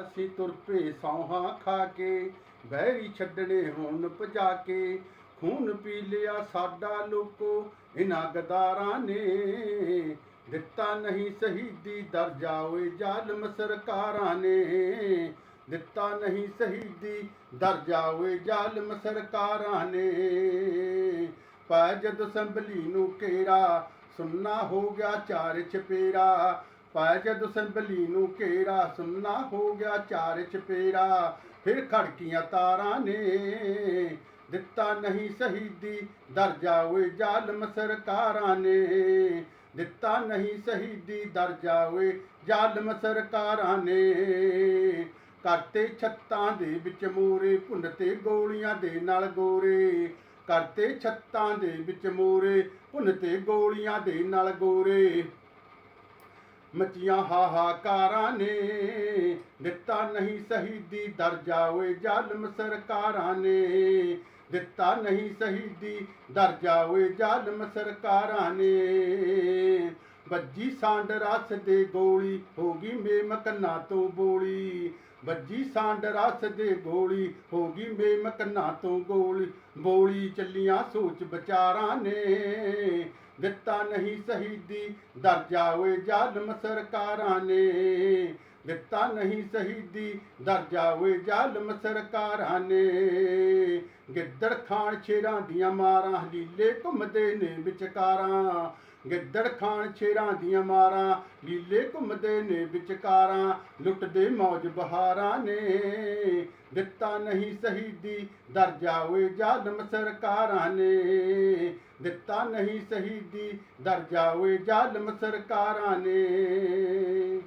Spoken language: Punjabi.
ਅਸੀਂ ਤੁਰ ਪਏ ਸੌਹਾਂ ਖਾ ਕੇ, ਬਹਿਰੀ ਛੱਡਣੇ ਹੁਣ ਭਜਾ ਕੇ। ਖੂਨ ਪੀ ਲਿਆ ਸਾਡਾ ਲੋਕੋ ਇਹਨਾਂ ਗਦਾਰਾਂ ਨੇ। ਦਿੱਤਾ ਨਹੀਂ ਸ਼ਹੀਦੀ ਦਰਜਾ ਓਏ ਜ਼ਾਲਮ ਸਰਕਾਰਾਂ ਨੇ। ਦਿੱਤਾ ਨਹੀਂ ਸ਼ਹੀਦੀ ਦਰਜਾ ਓਏ ਜ਼ਾਲਮ ਸਰਕਾਰਾਂ ਨੇ। ਪਾ ਜਦ ਸੰਭਲੀ ਨੂੰ ਘੇਰਾ, ਸੁੰਨਾ ਹੋ ਗਿਆ ਚਾਰ ਚਪੇਰਾ ਪਾਇ ਜਦ ਸੰਭਲੀ ਨੂੰ ਘੇਰਾ, ਸੁੰਨਾ ਹੋ ਗਿਆ ਚਾਰ ਚਪੇਰਾ, ਫਿਰ ਖੜਕੀਆਂ ਤਾਰਾਂ ਨੇ। ਦਿੱਤਾ ਨਹੀਂ ਸ਼ਹੀਦੀ, ਦਰਜਾ ਓਏ ਜ਼ਾਲਮ ਸਰਕਾਰਾਂ ਨੇ। ਦਿੱਤਾ ਨਹੀਂ ਸ਼ਹੀਦੀ, ਦਰਜਾ ਓਏ ਜ਼ਾਲਮ ਸਰਕਾਰਾਂ ਨੇ। ਕਰਤੇ ਛੱਤਾਂ ਦੇ ਵਿੱਚ ਮੋਰੇ, ਭੁੰਨਤੇ ਗੋਲੀਆਂ ਦੇ ਨਾਲ ਗੋਰੇ। ਕਰਤੇ ਛੱਤਾਂ ਦੇ ਵਿੱਚ ਮੋਰੇ, ਭੁੰਨਤੇ ਗੋਲੀਆਂ ਦੇ ਨਾਲ ਗੋਰੇ। ਮਚੀਆਂ ਹਾਹਾਕਾਰਾਂ ਨੇ। ਦਿੱਤਾ ਨਹੀਂ ਸ਼ਹੀਦੀ ਦਰਜਾ ਓਏ ਜ਼ਾਲਮ ਸਰਕਾਰਾਂ ਨੇ। ਦਿੱਤਾ ਨਹੀਂ ਸ਼ਹੀਦੀ ਦਰਜਾ ਓਏ ਜ਼ਾਲਮ ਸਰਕਾਰਾਂ ਨੇ। ਵੱਜੀ ਸਾਂਡ ਰਸ ਦੇ ਗੋਲੀ, ਹੋ ਗਈ ਮੇਮਕਨਾ ਤੋਂ ਬੋਲੀ। ਵੱਜੀ ਸਾਂਡ ਰਸ ਦੇ ਗੋਲੀ, ਹੋ ਗਈ ਮੇਮਕਨਾ ਤੋਂ ਗੋਲੀ। ਬੋਲੀ ਚੱਲੀਆਂ ਸੋਚ ਵਿਚਾਰਾਂ ਨੇ। ਦਿੱਤਾ ਨਹੀਂ ਸ਼ਹੀਦੀ, ਦਰਜਾ ਓਏ ਜ਼ਾਲਮ ਸਰਕਾਰਾਂ ਨੇ। ਦਿੱਤਾ ਨਹੀਂ ਸ਼ਹੀਦੀ, ਦਰਜਾ ਓਏ ਜ਼ਾਲਮ ਸਰਕਾਰਾਂ ਨੇ। ਗਿੱਦੜ ਖਾਨ ਛੇਰਾਂ ਦੀਆਂ ਮਾਰਾਂ ਲੀਲੇ ਘੁੰਮਦੇ ਨੇ ਵਿਚਕਾਰਾਂ। ਗਿੱਦੜ ਖਾਨ ਛੇਰਾਂ ਦੀਆਂ ਮਾਰਾਂ ਲੀਲੇ ਘੁੰਮਦੇ ਨੇ ਵਿਚਕਾਰਾਂ। ਲੁੱਟਦੇ ਮੌਜ ਬਹਾਰਾਂ ਨੇ। ਦਿੱਤਾ ਨਹੀਂ ਸ਼ਹੀਦੀ, ਦਰਜਾ ਓਏ ਜ਼ਾਲਮ ਸਰਕਾਰਾਂ ਨੇ। ਦਿੱਤਾ ਨਹੀਂ ਸ਼ਹੀਦੀ ਦਰਜਾ ਓਏ ਜ਼ਾਲਮ ਸਰਕਾਰਾਂ ਨੇ।